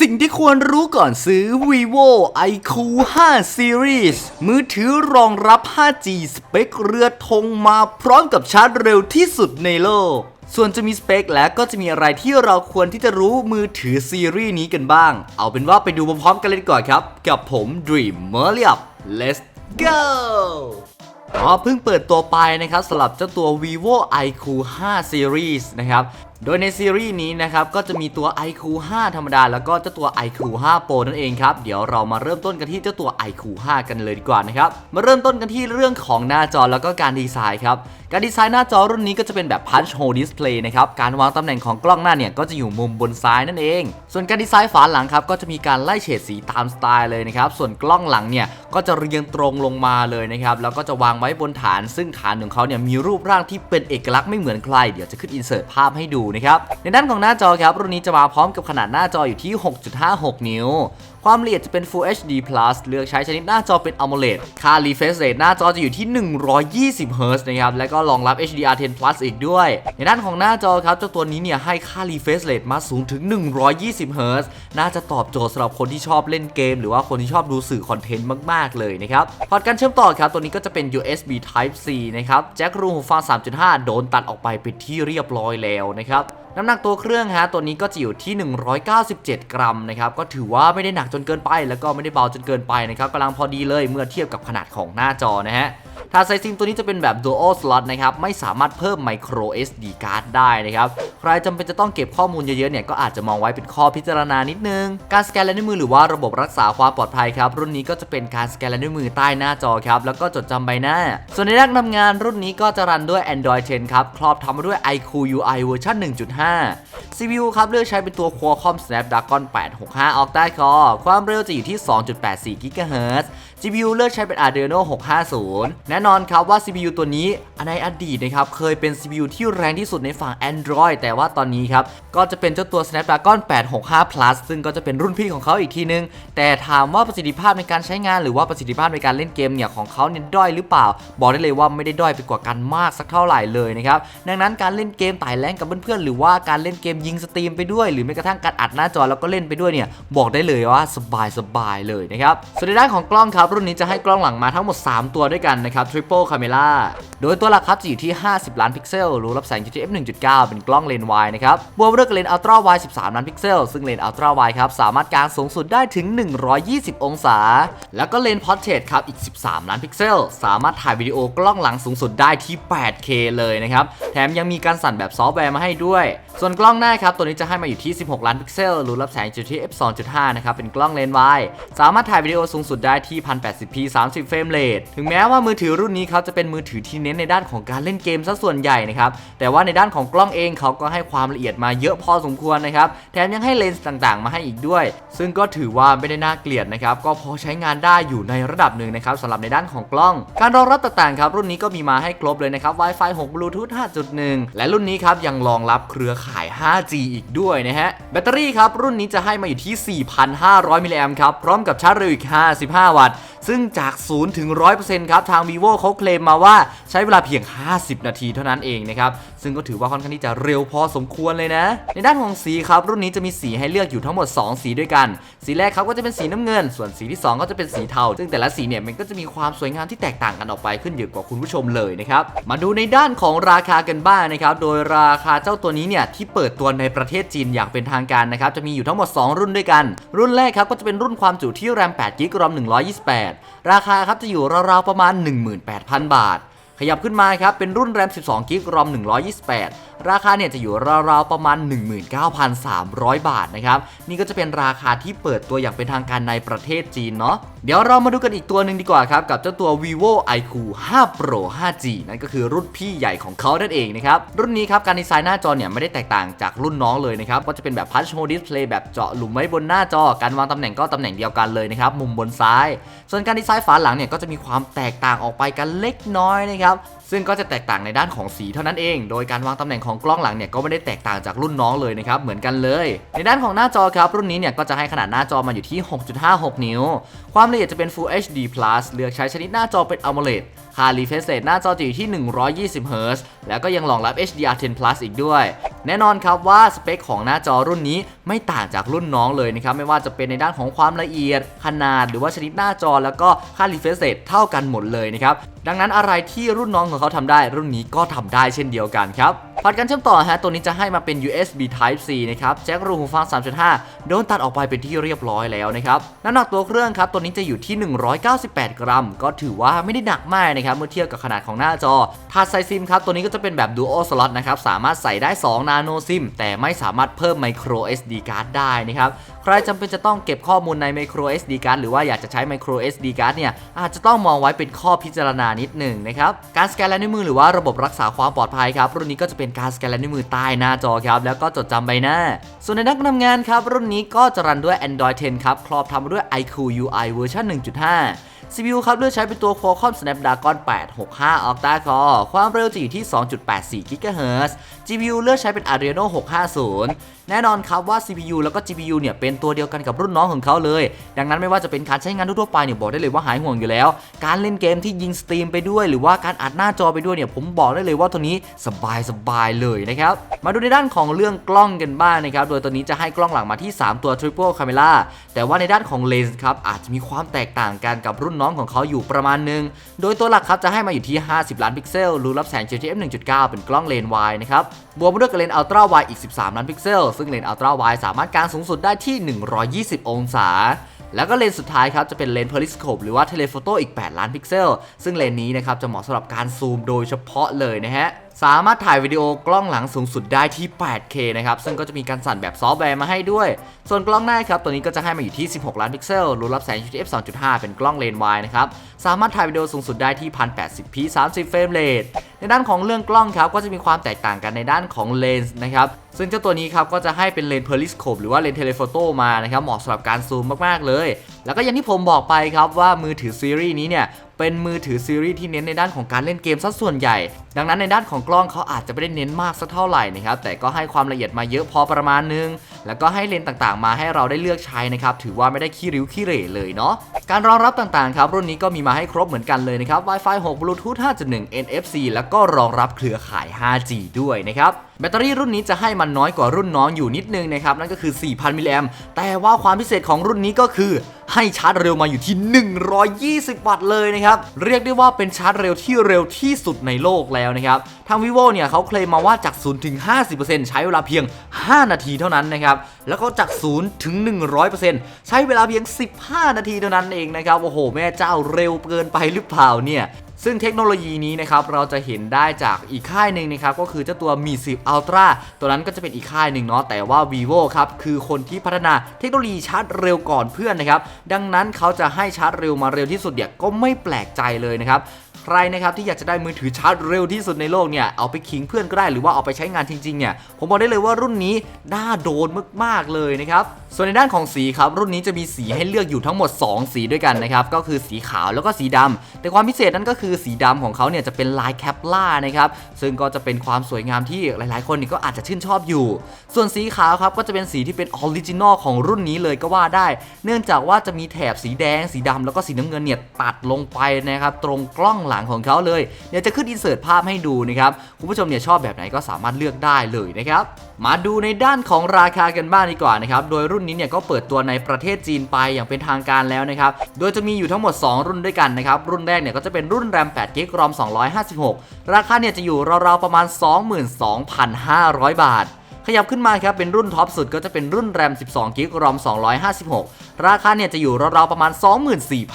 สิ่งที่ควรรู้ก่อนซื้อ vivo iQ 5 series มือถือรองรับ 5G สเปคเรือธงมาพร้อมกับชาร์จเร็วที่สุดในโลก ส่วนจะมีสเปคและก็จะมีอะไรที่เราควรที่จะรู้มือถือซีรีส์นี้กันบ้าง เอาเป็นว่าไปดูพร้อมๆกันเลยดีกว่อนครับ กับผม Dream m e r l i u p let's go อ๋อเพิ่งเปิดตัวไปนะครับสำหรับเจ้าตัว vivo iQ 5 series นะครับ โดยในซีรีส์นี้นะครับก็จะมีตัว iQ 5 ธรรมดา แล้วก็เจ้าตัว iQ 5 Pro นั่นเองครับ เดี๋ยวเรามาเริ่มต้นกันที่เจ้าตัว iQ 5 กันเลยดีกว่านะครับ มาเริ่มต้นกันที่เรื่องของหน้าจอแล้วก็การดีไซน์ครับ การดีไซน์หน้าจอรุ่นนี้ก็จะเป็นแบบ punch hole display นะครับ การวางตำแหน่งของกล้องหน้าเนี่ยก็จะอยู่มุมบนซ้ายนั่นเอง ส่วนการดีไซน์ฝาหลังครับก็จะมีการไล่เฉดสีตามสไตล์เลยนะครับ ส่วนกล้องหลังเนี่ยก็จะเรียงตรงลงมาเลยนะครับ แล้วก็จะวางไว้บนฐาน ซึ่งฐานของเขาเนี่ยมีรูปร่างที่เป็นเอกลักษณ์ไม่เหมือนใคร เดี๋ยวจะขึ้นอินเสิร์ตภาพให้ดูนะครับในด้านของหน้าจอครับรุ่นนี้จะมาพร้อมกับขนาดหน้าจออยู่ที่ 6.56 นิ้ว ความละเอียดจะเป็น Full HD Plus เลือกใช้ชนิดหน้าจอเป็น AMOLED ค่า refresh rate หน้าจอจะอยู่ที่ 120 Hz นะครับ และก็รองรับ HDR10 Plus อีกด้วย ในด้านของหน้าจอครับเจ้าตัวนี้เนี่ยให้ค่า refresh rate มาสูงถึง 120 Hz น่าจะตอบโจทย์สำหรับคนที่ชอบเล่นเกม หรือว่าคนที่ชอบดูสื่อคอนเทนต์มาก ๆ เลยนะครับ พอร์ตการเชื่อมต่อครับ ตัวนี้ก็จะเป็น USB Type C นะครับแจ็ครูหูฟัง 3.5 โดนตัดออกไปเป็นที่เรียบร้อยแล้วนะครับน้ำหนักตัวเครื่องฮะตัวนี้ก็จะอยู่ที่ 197 กรัมนะครับก็ถือว่าไม่ได้หนักจนเกินไป แล้วก็ไม่ได้เบาจนเกินไปนะครับกำลังพอดีเลยเมื่อเทียบกับขนาดของหน้าจอนะฮะ ถ้าไซซิมตัวนี้จะเป็นแบบ dual slot นะครับ ไม่สามารถเพิ่ม micro SD card ได้นะครับ ใครจำเป็นจะต้องเก็บข้อมูลเยอะๆเนี่ยก็อาจจะมองไว้เป็นข้อพิจารณานิดนึง การสแกนลายนิ้วมือหรือว่าระบบรักษาความปลอดภัยครับ รุ่นนี้ก็จะเป็นการสแกนลายนิ้วมือใต้หน้าจอครับ แล้วก็จดจำใบหน้า ส่วนในด้านทำงานรุ่นนี้ก็จะรันด้วย Android 10 ครับ ครอบทำมาด้วย iQ UI เวอร์ชัน1.5 CPU ครับเลือกใช้เป็นตัว Qualcomm Snapdragon 865 Octa Core ความเร็วจะอยู่ที่ 2.84 GHz GPU เลือกใช้เป็น Adreno 650 แน่นอนครับว่า CPU ตัวนี้ในอดีตนะครับเคยเป็น CPU ที่แรงที่สุดในฝั่ง Android แต่ว่าตอนนี้ครับ ก็จะเป็นเจ้าตัว Snapdragon 865 Plus ซึ่งก็จะเป็นรุ่นพี่ของเขาอีกทีนึง แต่ถามว่าประสิทธิภาพในการใช้งานหรือว่าประสิทธิภาพในการเล่นเกมเนี่ยของเขาเนี่ยด้อยหรือเปล่า บอกได้เลยว่าไม่ได้ด้อยไปกว่ากันมากสักเท่าไหร่เลยนะครับดังนั้นการเล่นเกมไต่แรงกับเพื่อนๆหรือว่าการเล่นเกมยิงสตรีมไปด้วย หรือแม้กระทั่งการอัดหน้าจอแล้วก็เล่นไปด้วยเนี่ยบอกได้เลยว่าสบายๆเลยนะครับส่วนในด้านของกล้องครับรุ่นนี้จะให้กล้องหลังมาทั้งหมด 3 ตัวด้วยกันนะครับ Triple Camera โดยตัวหลักครับจะอยู่ที่ 50 ล้านพิกเซล รูรับแสงอยู่ที่ f 1.9 เป็นกล้องเลนส์วายนะครับ บวกด้วยกับเลนส์ Ultra Wide 13 ล้านพิกเซล ซึ่งเลนส์ Ultra Wide ครับสามารถการสูงสุดได้ถึง 120 องศา แล้วก็เลนส์ Portrait ครับอีก 13 ล้านพิกเซล สามารถถ่ายวิดีโอกล้องหลังสูงสุดได้ที่ 8K เลยนะครับ แถมยังมีการสั่นแบบซอฟต์แวร์มาให้ด้วย ส่วนกล้องหน้าครับตัวนี้จะให้มาอยู่ที่ 16 ล้านพิกเซลรูรับแสงอยู่ที่ f 2.5นะครับเป็นกล้องเลนส์วายสามารถถ่ายวิดีโอสูงสุดได้ที่ 1080p 30 เฟรมเรทถึงแม้ว่ามือถือรุ่นนี้เขาจะเป็นมือถือที่เน้นในด้านของการเล่นเกมซะส่วนใหญ่นะครับแต่ว่าในด้านของกล้องเองเขาก็ให้ความละเอียดมาเยอะพอสมควรนะครับแถมยังให้เลนส์ต่างๆ มาให้อีกด้วย ซึ่งก็ถือว่าไม่ได้น่าเกลียดนะครับก็พอใช้งานได้อยู่ในระดับหนึ่งนะครับสำหรับในด้านของกล้อง การรองรับต่างๆครับรุ่นนี้ก็มีมาให้ครบเลยนะครับ Wi-Fi 6 Bluetooth 5.1 และรุ่นนี้ครับยังรองรับเครือข่ายาย 5G อีกด้วยนะฮะ แบตเตอรี่ครับ รุ่นนี้จะให้มาอยู่ที่ 4,500 มิลลิแอมป์ครับ พร้อมกับชาร์จเร็วอีก 55 วัตต์ ซึ่งจาก 0 ถึง 100%ครับทาง vivo เขาเคลมมาว่าใช้เวลาเพียง 50 นาทีเท่านั้นเองนะครับซึ่งก็ถือว่าค่อนข้างที่จะเร็วพอสมควรเลยนะ ในด้านของสีครับรุ่นนี้จะมีสีให้เลือกอยู่ทั้งหมด 2 สีด้วยกัน สีแรกครับก็จะเป็นสีน้ำเงิน ส่วนสีที่ 2 ก็จะเป็นสีเทา ซึ่งแต่ละสีเนี่ยมันก็จะมีความสวยงามที่แตกต่างกันออกไปขึ้นอยู่กับคุณผู้ชมเลยนะครับ มาดูในด้านของราคากันบ้างนะครับ โดยราคาเจ้าตัวนี้เนี่ยที่เปิดตัวในประเทศจีนอย่างเป็นทางการนะครับจะมีอยู่ทั้งหมด 2 รุ่นด้วยกัน รุ่นแรกครับก็จะเป็นรุ่นความจุที่แรม8 g b รอม128ราคาครับจะอยู่ราวๆประมาณ 18,000 บาท ขยับขึ้นมาครับเป็นรุ่นแรม 12กิกรอม128 ราคาเนี่ยจะอยู่ราวๆประมาณ 19,300 บาทนะครับ นี่ก็จะเป็นราคาที่เปิดตัวอย่างเป็นทางการในประเทศจีนเนาะเดี๋ยวเรามาดูกันอีกตัวหนึ่งดีกว่าครับ กับเจ้าตัว vivo iQ 5 Pro 5G นั่นก็คือรุ่นพี่ใหญ่ของเขานั่นเองนะครับ รุ่นนี้ครับ การดีไซน์หน้าจอเนี่ยไม่ได้แตกต่างจากรุ่นน้องเลยนะครับ ก็จะเป็นแบบ punch hole display แบบเจาะหลุมไว้บนหน้าจอ การวางตำแหน่งก็ตำแหน่งเดียวกันเลยนะครับ มุมบนซ้าย ส่วนการดีไซน์ฝาหลังเนี่ยก็จะมีความแตกต่างออกไปกันเล็กน้อยนะครับ ซึ่งก็จะแตกต่างในด้านของสีเท่านั้นเอง โดยการวางตำแหน่งของกล้องหลังเนี่ยก็ไม่ได้แตกต่างจากรุ่นน้องเลยนะครับเหมือนกันเลย ในด้านของหน้าจอครับรุ่นนี้เนี่ยก็จะให้ขนาดหน้าจอมาอยู่ที่ 6.56 นิ้ว ความละเอียดจะเป็น Full HD Plus เลือกใช้ชนิดหน้าจอเป็น AMOLED ค่า refresh rate หน้าจอจะอยู่ที่ 120 Hz แล้วก็ยังรองรับ HDR10 Plus อีกด้วย แน่นอนครับว่าสเปคของหน้าจอรุ่นนี้ไม่ต่างจากรุ่นน้องเลยนะครับ ไม่ว่าจะเป็นในด้านของความละเอียด ขนาดหรือว่าชนิดหน้าจอแล้วก็ค่า refresh rate เท่ากันหมดเลยนะครับดังนั้นอะไรที่รุ่นน้องของเขาทำได้ รุ่นนี้ก็ทำได้เช่นเดียวกันครับ พอร์ตการเชื่อมต่อฮะตัวนี้จะให้มาเป็น USB Type C นะครับแจ็ครูหูฟัง 3.5 โดนตัดออกไปเป็นที่เรียบร้อยแล้วนะครับน้ำหนักตัวเครื่องครับตัวนี้จะอยู่ที่ 198 กรัม ก็ถือว่าไม่ได้หนักมากนะครับเมื่อเทียบกับขนาดของหน้าจอถาดใส่ซิมครับตัวนี้ก็จะเป็นแบบ Dual Slot นะครับสามารถใส่ได้2 Nano SIM แต่ไม่สามารถเพิ่ม Micro SD card ได้นะครับใครจำเป็นจะต้องเก็บข้อมูลใน Micro SD card หรือว่าอยากจะใช้ Micro SD card เนี่ยอาจจะต้องมองไว้เป็นข้อพิจารณานิดหนึ่งนะครับการสแกนลายนิ้วมือหรือว่าระบบรักษาความปลอดภัยครับรุ่นนี้ก็จะเป็นการสแกนลายนิ้วมือใต้หน้าจอครับ แล้วก็จดจำใบหน้า ส่วนในด้านการทำงานครับ รุ่นนี้ก็จะรันด้วย Android 10 ครับ ครอบทำด้วย iQ UI เวอร์ชัน1.5 CPU ครับเลือกใช้เป็นตัว Qualcomm Snapdragon 865 Octa Core ความเร็วจะอยู่ที่ 2.84 GHz GPU เลือกใช้เป็น Adreno 650 แน่นอนครับว่า CPU แล้วก็ GPU เนี่ยเป็นตัวเดียวกันกับรุ่นน้องของเขาเลย ดังนั้นไม่ว่าจะเป็นการใช้งานทั่วไปเนี่ยบอกได้เลยว่าหายห่วงอยู่แล้ว การเล่นเกมที่ยิงสตรีมไปด้วย หรือว่าการอัดหน้าจอไปด้วยเนี่ยผมบอกได้เลยว่าตัวนี้สบายสบายๆเลยนะครับ มาดูในด้านของเรื่องกล้องกันบ้างนะครับ โดยตัวนี้จะให้กล้องหลังมาที่ 3 ตัว Triple Camera แต่ว่าในด้านของเลนส์ครับอาจจะมีความแตกต่างกันกับรุ่นน้องของเขาอยู่ประมาณนึง โดยตัวหลักครับจะให้มาอยู่ที่ 50 ล้านพิกเซลรูรับแสง JTF 1.9 เป็นกล้องเลนส์วายนะครับ บวกมาด้วยกับเลนส์อัลตร้าไวอีก 13 ล้านพิกเซลซึ่งเลนส์อัลตราไวสามารถการสูงสุดได้ที่ 120 องศา แล้วก็เลนส์สุดท้ายครับจะเป็นเลนส์เพลิสโคปหรือว่าเทเลโฟโต้อีก 8 ล้านพิกเซล ซึ่งเลนส์นี้นะครับจะเหมาะสำหรับการซูมโดยเฉพาะเลยนะฮะ สามารถถ่ายวิดีโอกล้องหลังสูงสุดได้ที่ 8K นะครับ ซึ่งก็จะมีการสั่นแบบซอฟต์แวร์มาให้ด้วย ส่วนกล้องหน้าครับ ตัวนี้ก็จะให้มาอยู่ที่ 16 ล้านพิกเซล รูรับแสง UHF 2.5 เป็นกล้องเลนส์วายนะครับ สามารถถ่ายวิดีโอสูงสุดได้ที่ 1080p 30 เฟรมเรท ในด้านของเรื่องกล้องครับ ก็จะมีความแตกต่างกันในด้านของเลนส์นะครับ ซึ่งเจ้าตัวนี้ครับ ก็จะให้เป็นเลนส์เพลิสโคปหรือว่าเลนส์เทเลโฟโต้มานะครับ เหมาะสำหรับการซูมมากๆเลย แล้วก็อย่างที่ผมบอกไปครับว่ามือถือซีรีส์นี้เนี่ย เป็นมือถือซีรีส์ที่เน้นในด้านของการเล่นเกมซะส่วนใหญ่ ดังนั้นในด้านของกล้องเขาอาจจะไม่ได้เน้นมากสักเท่าไหร่นะครับแต่ก็ให้ความละเอียดมาเยอะพอประมาณนึง แล้วก็ให้เลนส์ต่างๆ มาให้เราได้เลือกใช้นะครับถือว่าไม่ได้ขี้ริ้วขี้เหร่เลยเนาะการรองรับต่างๆครับรุ่นนี้ก็มีมาให้ครบเหมือนกันเลยนะครับ Wi-Fi 6 Bluetooth 5.1 NFC แล้วก็รองรับเครือข่าย 5G ด้วยนะครับแบตเตอรี่รุ่นนี้จะให้มันน้อยกว่ารุ่นน้องอยู่นิดนึงนะครับนั่นก็คือ 4,000 มิลลิแอมแต่ว่าความพิเศษของรุ่นนี้ก็คือ ให้ชาร์จเร็วมาอยู่ที่ 120 วัตต์เลยนะครับ เรียกได้ว่าเป็นชาร์จเร็วที่เร็วที่สุดในโลกแล้วนะครับ ทาง vivo เนี่ยเขาเคลมมาว่าจาก 0 ถึง 50%ใช้เวลาเพียง 5 นาทีเท่านั้นนะครับ แล้วก็จาก 0 ถึง 100%ใช้เวลาเพียง 15 นาทีเท่านั้นเองนะครับ โอ้โห แม่เจ้าเร็วเกินไปหรือเปล่าเนี่ย ซึ่งเทคโนโลยีนี้นะครับเราจะเห็นได้จากอีกค่ายหนึ่งนะครับก็คือเจ้าตัว Mi 10 Ultra ตัวนั้นก็จะเป็นอีกค่ายหนึ่งเนาะแต่ว่า vivo ครับคือคนที่พัฒนาเทคโนโลยีชาร์จเร็วก่อนเพื่อนนะครับดังนั้นเขาจะให้ชาร์จเร็วมาเร็วที่สุดเนี่ยก็ไม่แปลกใจเลยนะครับใครนะครับที่อยากจะได้มือถือชาร์จเร็วที่สุดในโลกเนี่ยเอาไปขิงเพื่อนก็ได้หรือว่าเอาไปใช้งานจริงๆเนี่ยผมบอกได้เลยว่ารุ่นนี้น่าโดนมากๆเลยนะครับ ส่วนในด้านของสีครับ รุ่นนี้จะมีสีให้เลือกอยู่ทั้งหมด 2 สีด้วยกันนะครับ ก็คือสีขาวแล้วก็สีดำแต่ความพิเศษนั่นก็คือสีดำของเขาเนี่ยจะเป็นลายแคปล่านะครับ ซึ่งก็จะเป็นความสวยงามที่หลายๆ คนก็อาจจะชื่นชอบอยู่ ส่วนสีขาวครับก็จะเป็นสีที่เป็นออริจินอลของรุ่นนี้เลยก็ว่าได้ เนื่องจากว่าจะมีแถบสีแดง สีดำแล้วก็สีน้ำเงินเนี่ยตัดลงไปนะครับตรงกล้องหลังของเขาเลย เดี๋ยวจะขึ้นอินเสิร์ตภาพให้ดูนะครับคุณผู้ชมเนี่ยชอบแบบไหนก็สามารถเลือกได้เลยนะครับมาดูในด้านของราคากันบ้างดีกว่านะครับโดยรุ่นนี้เนี่ยก็เปิดตัวในประเทศจีนไปอย่างเป็นทางการแล้วนะครับโดยจะมีอยู่ทั้งหมด 2 รุ่นด้วยกันนะครับรุ่นแรกเนี่ยก็จะเป็นรุ่นแรม8 g b ROM 256 ราคาเนี่ยจะอยู่ราวๆประมาณ 22,500 บาท ขยับขึ้นมาครับเป็นรุ่นท็อปสุดก็จะเป็นรุ่นแรม12 g b รอม256 ราคาเนี่ยจะอยู่ราวๆประมาณ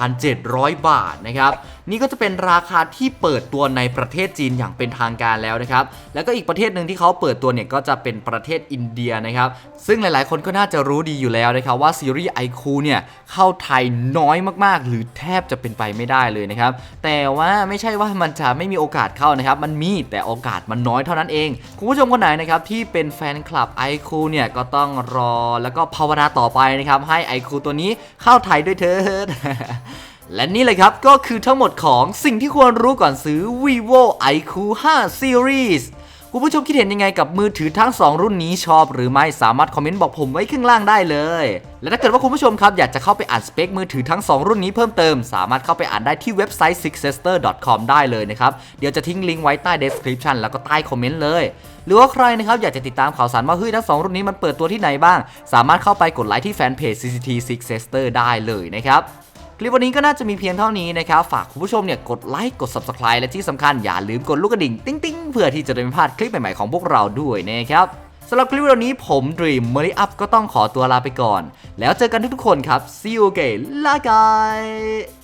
24,700 บาทนะครับนี่ก็จะเป็นราคาที่เปิดตัวในประเทศจีนอย่างเป็นทางการแล้วนะครับแล้วก็อีกประเทศหนึ่งที่เขาเปิดตัวเนี่ยก็จะเป็นประเทศอินเดียนะครับซึ่งหลายๆ คนก็น่าจะรู้ดีอยู่แล้วนะครับว่าซีรีส์ iQ เนี่ยเข้าไทยน้อยมากๆ หรือแทบจะเป็นไปไม่ได้เลยนะครับแต่ว่าไม่ใช่ว่ามันจะไม่มีโอกาสเข้านะครับมันมีแต่โอกาสมันน้อยเท่านั้นเองคุณผู้ชมคนไหนนะครับที่เป็นแฟนคลับ iQ เนี่ยก็ต้องรอแล้วก็ภาวนาต่อไปนะครับให้ iQ ตัวนี้เข้าไทยด้วยเถิดและนี่เลยครับก็คือทั้งหมดของสิ่งที่ควรรู้ก่อนซื้อ vivo iQ 5 series คุณผู้ชมคิดเห็นยังไงกับมือถือทั้ง 2 รุ่นนี้ชอบหรือไม่สามารถคอมเมนต์บอกผมไว้ข้างล่างได้เลย และถ้าเกิดว่าคุณผู้ชมครับอยากจะเข้าไปอ่านสเปคมือถือทั้ง 2 รุ่นนี้เพิ่มเติม สามารถเข้าไปอ่านได้ที่เว็บไซต์ sixester.com ได้เลยนะครับ เดี๋ยวจะทิ้งลิงก์ไว้ใต้ description แล้วก็ใต้คอมเมนต์เลยหรือว่าใครนะครับอยากจะติดตามข่าวสารว่าเฮ้ยทั้ง2รุ่นนี้มันเปิดตัวที่ไหนบ้าง สามารถเข้าไปกดไลค์ที่แฟนเพจ CCT Sixester ได้เลยนะครับ คลิปวันนี้ก็น่าจะมีเพียงเท่านี้นะครับ ฝากคุณผู้ชมเนี่ยกดไลค์กด Subscribe และที่สำคัญอย่าลืมกดลูกกระดิ่งติ๊งติ๊งๆเพื่อที่จะได้ไม่พลาดคลิปใหม่ๆของพวกเราด้วยนะครับสำหรับคลิปวันนี้ผมดิ่มมาริอัพก็ต้องขอตัวลาไปก่อน แล้วเจอกันทุกๆคนครับ See you again ลากาย